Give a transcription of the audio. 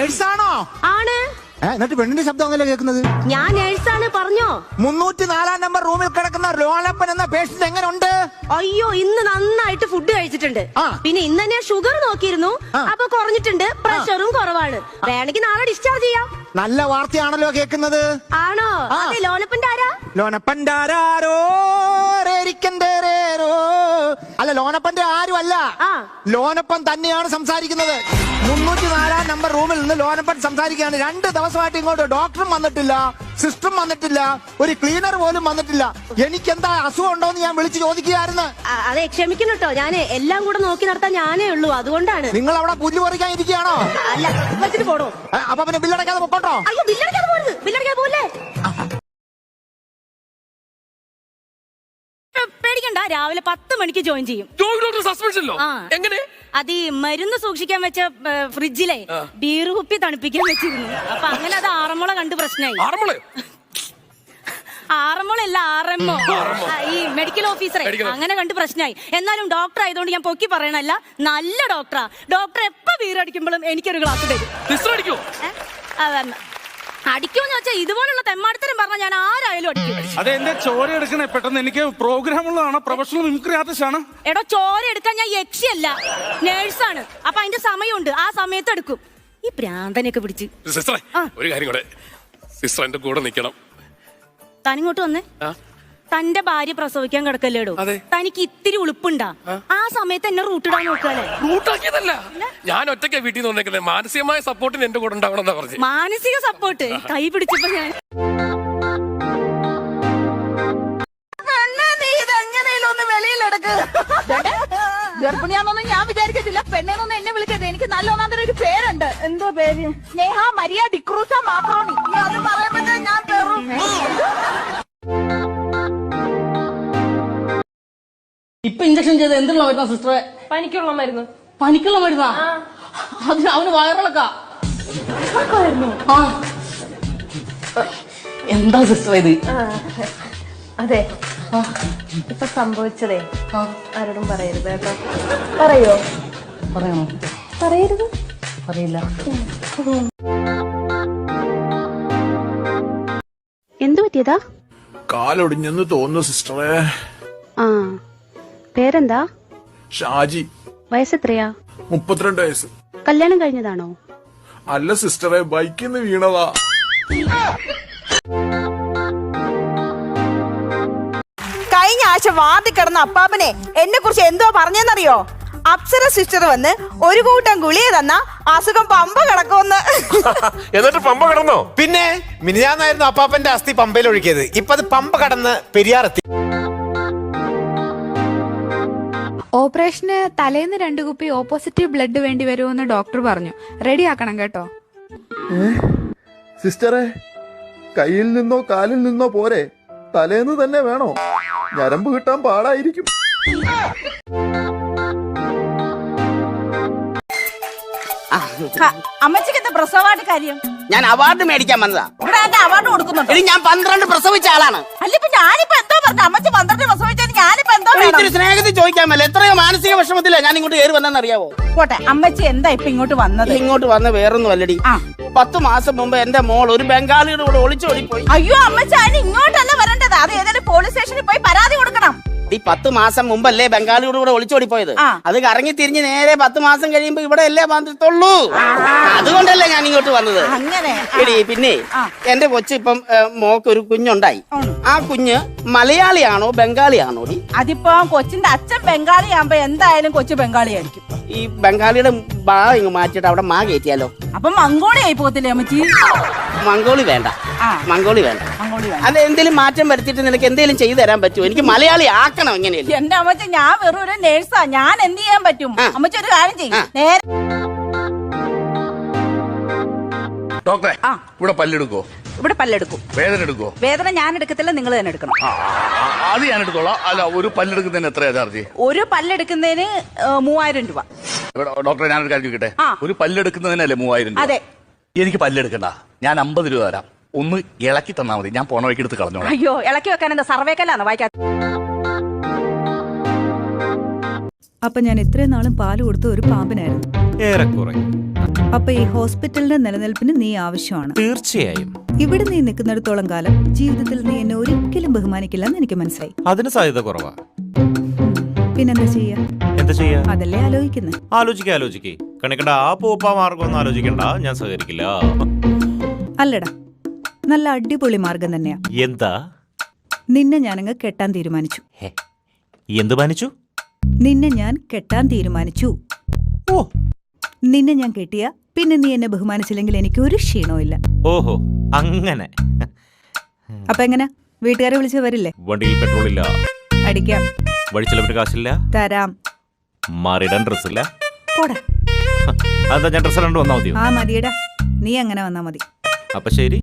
നേഴ്സാണോ? ആണ്. എന്നിട്ട് പെണ്ണിന്റെ ശബ്ദം അങ്ങനെ കേൾക്കുന്നത്? ഞാൻ നേഴ്സാണ് പറഞ്ഞോ? മുന്നൂറ്റി നാലാം നമ്പർ റൂമിൽ കിടക്കുന്ന ലോലപ്പൻ എന്ന പേഷ്യന്റ് എങ്ങനെ ഉണ്ട് അയ്യോ ഇന്ന് നന്നായിട്ട് ഫുഡ് കഴിച്ചിട്ടുണ്ട്. ആ. പിന്നെ ഇന്ന് തന്നെ ഷുഗർ നോക്കിയിരുന്നു. ആ. അപ്പൊ കുറഞ്ഞിട്ടുണ്ട്. പ്രഷറും കുറവാണ്. വേണമെങ്കിൽ നാളെ ഡിസ്ചാർജ് ചെയ്യാം. നല്ല വാർത്തയാണല്ലോ കേൾക്കുന്നത്. ആണോ? ആ. അതെ ലോനപ്പന്റെ ആരാ? ലോനപ്പന്റെ ആരാരോ അല്ല ലോനപ്പന്റെ ആരും അല്ല. ലോനപ്പൻ തന്നെയാണ് സംസാരിക്കുന്നത്. മുന്നൂറ്റി നാലാം നമ്പർ റൂമിൽ നിന്ന് ലോനപ്പൻ സംസാരിക്കുകയാണ്. രണ്ട് ദിവസമായിട്ട് ഇങ്ങോട്ട് ഡോക്ടറും വന്നിട്ടില്ല സിസ്റ്ററും വന്നിട്ടില്ല ഒരു ക്ലീനർ പോലും വന്നിട്ടില്ല. എനിക്ക് എന്താ അസുഖം ഉണ്ടോ എന്ന് ഞാൻ വിളിച്ചു ചോദിക്കുകയായിരുന്നു. അതെ ക്ഷമിക്കണം കേട്ടോ. ഞാൻ എല്ലാം കൂടെ നോക്കി നടത്താൻ ഞാനേ ഉള്ളൂ. അതുകൊണ്ടാണ്. നിങ്ങൾ അവിടെ പുല്ല് പറിക്കാൻ ഇരിക്കുകയാണോ? അല്ല വെച്ചിട്ട് അപ്പൊ പിന്നെ ബില്ലടക്കാതെ പൊക്കോട്ടോ? അയ്യോ രാവിലെ പത്ത് മണിക്ക് ജോയിൻ ചെയ്യും. ജോയി ഡോക്ടർ സസ്പെൻഷനിലോ ആ. എങ്ങനെ? അത് ഈ മരുന്ന് സൂക്ഷിക്കാൻ വെച്ച ഏ, ഫ്രിഡ്ജിലെ ബീർ കുപ്പി തണുപ്പിക്കാൻ വെച്ചിരുന്നു. അപ്പൊ അങ്ങനെ അത് ആറന്മുള കണ്ട് പ്രശ്നമായി. ആറന്മുള? ആറന്മുളല്ല ആറമ്മോ ഈ മെഡിക്കൽ ഓഫീസറെ. അങ്ങനെ കണ്ട് പ്രശ്നമായി. എന്നാലും ഡോക്ടർ ആയതുകൊണ്ട് ഞാൻ പൊക്കി പറയണല്ല നല്ല ഡോക്ടറാ ഡോക്ടർ എപ്പോ ബീർ അടിക്കുമ്പോഴും എനിക്കൊരു ഗ്ലാസ് തരും. സിസ്റ്റർ അടിക്കോ? അതന്നെ. അടിക്കുമെന്ന് വെച്ചാൽ ഇതുപോലുള്ള തെമ്മാടിത്തരം പറഞ്ഞ ഞാൻ ആരായാലും അടിക്കും. അതെ എന്റെ ചോര എടുക്കണേ? പെട്ടെന്ന് എനിക്ക് പ്രോഗ്രാം ഉള്ളതാണ് പ്രൊഫഷണൽ മിമിക്രി ആർട്ടിസ്റ്റ് ആണ്. എടോ ചോര എടുക്കാൻ ഞാൻ യക്ഷിയല്ല നേഴ്സാണ് അപ്പൊ അതിന്റെ സമയമുണ്ട് ആ സമയത്ത് എടുക്കും. ഈ പ്രാന്തനെയൊക്കെ പിടിച്ച്. സിസ്റ്ററെ ആ. ഒരു കാര്യം കൂടെ. സിസ്റ്റർ എന്റെ കൂടെ നിൽക്കണം താനിങ്ങോട്ട് വന്നേ. ആ? തന്റെ ഭാര്യ പ്രസവിക്കാൻ കിടക്കല്ലേടോ തനിക്ക് ഇത്തിരി ഉളുപ്പുണ്ടാ. ആ. സമയത്ത് എന്നെ റൂട്ടിടാൻ നോക്കാല്ലേ റൂട്ടാക്കിയതല്ല. ഞാൻ ഒറ്റയ്ക്ക് വീട്ടിൽ നിന്ന് മാനസികമായ സപ്പോർട്ടിന് എന്റെ കൂടെ ഉണ്ടാവണം പറഞ്ഞു. മാനസിക സപ്പോർട്ട്. കൈ പിടിച്ചപ്പോ ഞാൻ ഗർഭിണിയാണെന്നൊന്നും ഞാൻ വിചാരിക്കത്തില്ല. പെണ്ണേന്നൊന്നും എന്നെ വിളിക്കരുത്. എനിക്ക് നല്ല ഒന്നാന്തരം ഒരു പേരുണ്ട്. എന്തോ പേര്? സ്നേഹ മരിയ ഡിക്രൂസ മാത്രമാണ് അത് പറയുമ്പോഴേ ഞാൻ കയറും ഇപ്പൊ ഇഞ്ചക്ഷൻ ചെയ്ത് എന്തുള്ള മരുന്നാ സിസ്റ്ററെ പനിക്കുള്ള മരുന്ന്. പനിക്കുള്ള മരുന്നാ? അതിന് അവന് വയറിളക്കായിരുന്നു. ആ. എന്താ സിസ്റ്റർ ഇത്? അതെ. ഇപ്പൊ സംഭവിച്ചതേ. ആരോടും പറയരുത് കേട്ടോ. പറയോ? പറയണോ? പറയരുത്. പറയില്ല. എന്തു പറ്റിയതാ? കാലൊടിഞ്ഞെന്ന് തോന്നുന്നു സിസ്റ്ററേ ആ. പേരെന്താ? ഷാജി. വയസ്സെത്രയാ? മുപ്പത്തിരണ്ട് വയസ്സ്. കല്യാണം കഴിഞ്ഞതാണോ? അല്ല സിസ്റ്ററെ ബൈക്കിൽ നിന്ന് വീണതാ. കഴിഞ്ഞ ആഴ്ച വാർഡിൽ കിടന്ന അപ്പാപ്പനെ എന്നെ കുറിച്ച് എന്തോ പറഞ്ഞെന്നറിയോ? അപ്സര സിസ്റ്റർ വന്ന് ഒരു കൂട്ടം ഗുളിക തന്ന അസുഖം പമ്പ കിടക്കുമെന്ന്. എന്നിട്ട് പമ്പ കിടന്നോ? പിന്നെ മിനിഞ്ഞാന്നായിരുന്നു അപ്പാപ്പന്റെ അസ്ഥി പമ്പയിൽ ഒഴുക്കിയത് ഇപ്പൊ അത് പമ്പ കടന്ന് പെരിയാറെത്തി ഓപ്പറേഷന് തലേന്ന് രണ്ട് കുപ്പി ഓപ്പോസിറ്റീവ് ബ്ലഡ് വേണ്ടി വരുമെന്ന് ഡോക്ടർ പറഞ്ഞു. റെഡി ആക്കണം കേട്ടോ. സിസ്റ്ററെ കയ്യിൽ നിന്നോ കാലിൽ നിന്നോ പോരെ. തലേന്ന് തന്നെ വേണോ? ഞരമ്പ് കിട്ടാൻ പാടായിരിക്കും. അമ്മച്ചിക്ക് എന്താ പ്രസവമായിട്ട് കാര്യം? ഞാൻ അവാർഡ് മേടിക്കാൻ വന്നതാ. ഇവിടെ അവാർഡ് കൊടുക്കുന്നുണ്ട്? ഇനി ഞാൻ പന്ത്രണ്ട് പ്രസവിച്ച ആളാണ്. അല്ല ഇപ്പൊ ഞാനിപ്പോ എന്തോ പറഞ്ഞു? അമ്മച്ചി പന്ത്രണ്ട് പ്രസവിച്ചാൽ ഞാനിപ്പോ എന്തോ വേണം? ഇത്തിരി സ്നേഹത്തിൽ ചോദിക്കാമല്ലോ എത്രയോ മാനസിക വിഷമത്തില ഞാൻ ഇങ്ങോട്ട് കയറി വന്നെന്ന് അറിയാവോ പോട്ടെ അമ്മച്ചി എന്താ ഇപ്പൊ ഇങ്ങോട്ട് വന്നത്? ഇങ്ങോട്ട് വന്ന വേറൊന്നും അല്ലടി. ആ. പത്ത് മാസം മുമ്പ് എന്റെ മോൾ ഒരു ബംഗാളിയുടെ കൂടെ ഒളിച്ചോടി പോയി അയ്യോ അമ്മച്ചി അതിന് ഇങ്ങോട്ടല്ല വരേണ്ടത്. അത് ഏതായാലും പോലീസ് സ്റ്റേഷനിൽ പോയി പരാതി ഈ പത്ത് മാസം മുമ്പല്ലേ ബംഗാളിയോട് കൂടെ ഒളിച്ചോടി പോയത് ആ. അത് കറങ്ങി തിരിഞ്ഞ് നേരെ പത്ത് മാസം കഴിയുമ്പോ ഇവിടെ അല്ലേ വന്നിട്ടുള്ളൂ. അതുകൊണ്ടല്ലേ ഞാൻ ഇങ്ങോട്ട് വന്നത്. എടി പിന്നെ. എന്റെ കൊച്ചു ഇപ്പം മോക്ക് ഒരു കുഞ്ഞുണ്ടായി. ആ കുഞ്ഞ് മലയാളിയാണോ ബംഗാളിയാണോ അതിപ്പോ കൊച്ചിന്റെ അച്ഛൻ ബംഗാളി ആകുമ്പോ എന്തായാലും കൊച്ചു ബംഗാളി ആയിരിക്കും ഈ ബംഗാളിയുടെ ബാ ഇങ്ങ് മാറ്റിട്ട് അവിടെ മാ കയറ്റിയാലോ? അപ്പൊ മംഗോളി ആയി പോകത്തില്ലേ അമ്മച്ചി? മംഗോളി വേണ്ട. മംഗോളി വേണ്ട. അല്ല എന്തെങ്കിലും മാറ്റം വരുത്തിയിട്ട് നിനക്ക് എന്തെങ്കിലും ചെയ്തു തരാൻ പറ്റുമോ? എനിക്ക് മലയാളി ആക്കണം എങ്ങനെയല്ലേ? എന്റെ അമ്മച്ച ഞാൻ വെറും ഒരു നേഴ്സാ. ഞാൻ എന്ത് ചെയ്യാൻ പറ്റും? അമ്മച്ച ഒരു കാര്യം ചെയ്യും. ആ. നേരെ ഡോക്ടറെ ഇവിടെ പല്ലെടുക്കോ ഇവിടെ പല്ലെടുക്കും. വേദന എടുക്കോ വേദന ഞാൻ എടുക്കത്തില്ല നിങ്ങൾ തന്നെ എടുക്കണം. അത് ഞാൻ എടുത്തോളാം. അല്ല ഒരു പല്ലെടുക്കുന്നതിന് എത്രയാ ചാർജ്? ഒരു പല്ലെടുക്കുന്നതിന് മൂവായിരം രൂപ. ഡോക്ടറെ ഞാനൊരു കാര്യം ചോദിക്കട്ടെ? ഒരു പല്ലെടുക്കുന്നതിനല്ലേ മൂവായിരം രൂപ? അതെ. എനിക്ക് പല്ലെടുക്കണ്ട. ഞാൻ അമ്പത് രൂപ തരാം. ഒന്ന് ഇളക്കി തന്നാ മതി. ഞാൻ പോണ വഴിക്ക് എടുത്ത് കളഞ്ഞോ അയ്യോ ഇളക്കി വെക്കാൻ എന്താ സർവേക്കല്ലാന്ന് വായിക്കാത്ത അപ്പൊ ഞാൻ ഇത്രയും നാളും പാൽ കൊടുത്ത ഒരു പാമ്പിനായിരുന്നു. ഏറെക്കുറെ. അപ്പൊ ഈ ഹോസ്പിറ്റലിന്റെ നിലനിൽപ്പിന് നീ ആവശ്യമാണ്. തീർച്ചയായും. ഇവിടെ നീ നിൽക്കുന്നിടത്തോളം കാലം ജീവിതത്തിൽ നീ എന്നെ ഒരിക്കലും ബഹുമാനിക്കില്ലെന്ന് എനിക്ക് മനസ്സിലായി. അതിന് സാധ്യത കുറവാ. പിന്നെന്താ ചെയ്യാ? എന്താ ചെയ്യാ? അതല്ലേ ആലോചിക്കുന്നത് ആലോചിക്കേ ആലോചിക്കേ. കണിക്കണ്ട ആ പൂപ്പ മാർഗം ഒന്നും ആലോചിക്കണ്ട. ഞാൻ സഹകരിക്കില്ല. അല്ലടാ നല്ല അടിപൊളി മാർഗം തന്നെയാ. എന്താ? നിന്നെ ഞാനങ്ങ് കെട്ടാൻ തീരുമാനിച്ചു. എന്തു മാനിച്ചു? നിന്നെ ഞാൻ കെട്ടാൻ തീരുമാനിച്ചു. ഓ. നിന്നെ ഞാൻ കെട്ടിയ പിന്നെ നീ എന്നെ ബഹുമാനിച്ചില്ലെങ്കിൽ എനിക്ക് ഒരു ക്ഷീണവും ഇല്ല ഓഹോ അങ്ങനെ. അപ്പൊ എങ്ങനെ? വീട്ടുകാരെ വിളിച്ച് വരില്ലേ? വണ്ടിയിൽ പെട്രോൾ ഇല്ല. അടിക്കാം. വഴിച്ചെലവിന് കാശില്ല. തരാം. മാറിയിടാൻ ഇല്ല. പോടാ. അതാ ഞാൻ ഡ്രസ്സ് രണ്ട് വന്നാൽ മതിയോ? ആ മതിയടാ. നീ അങ്ങനെ വന്നാ മതി. അപ്പൊ ശരി.